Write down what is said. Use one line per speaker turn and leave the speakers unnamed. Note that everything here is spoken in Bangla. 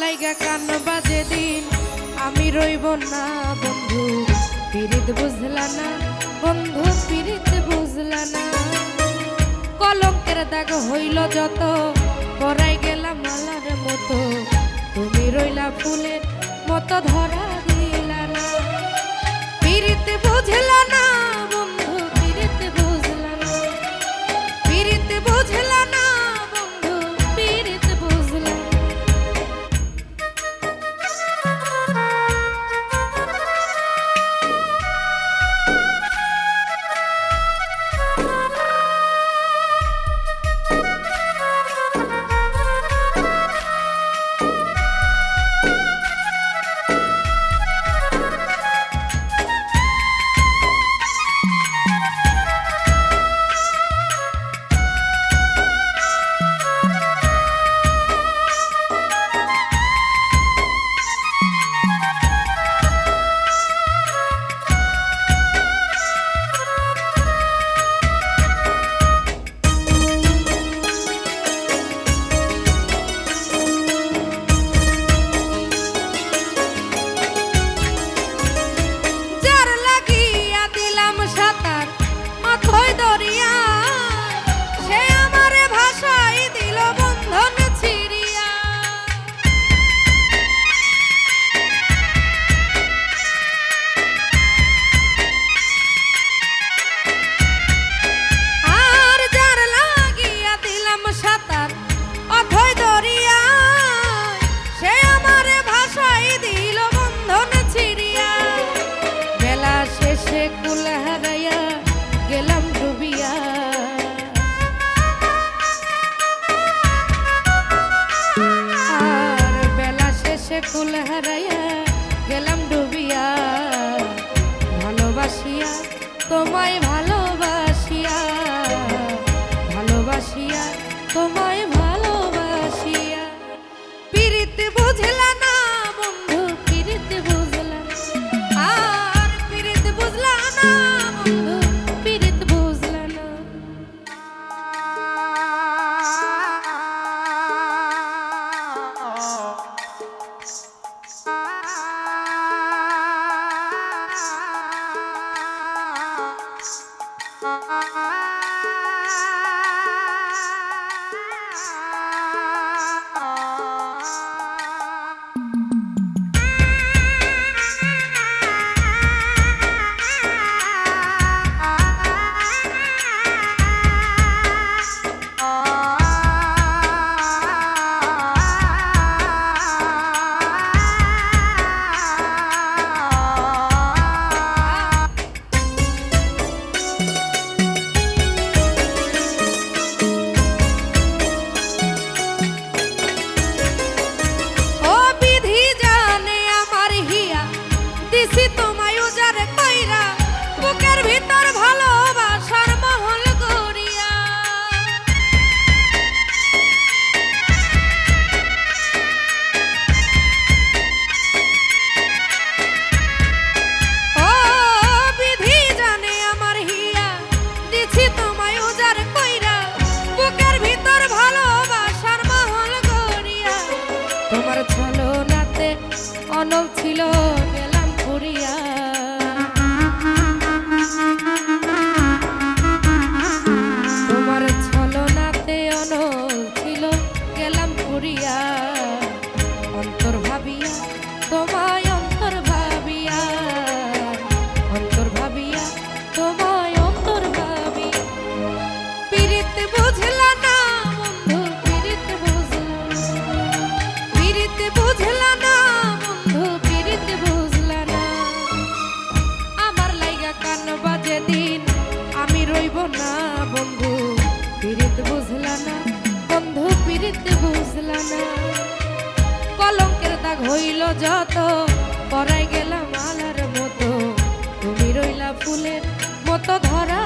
লাইগা কান বাজে দিন। আমি রইব না, বন্ধু, পিরিত বুঝলা না। বন্ধু, পিরিত বুঝলা না। কলঙ্কের দাগ হইল যত, পরাই গেলাম মালার মতো। তুমি রইলা ফুলের মতো ধরা দিলা না। পিরিত বুঝলা for গেলাম ঘুরিয়া। বুঝলা না। কলঙ্কের দাগ হইল যত, পরাই গেলাম আলার মতো। তুমি রইলা ফুলের মতো ধরা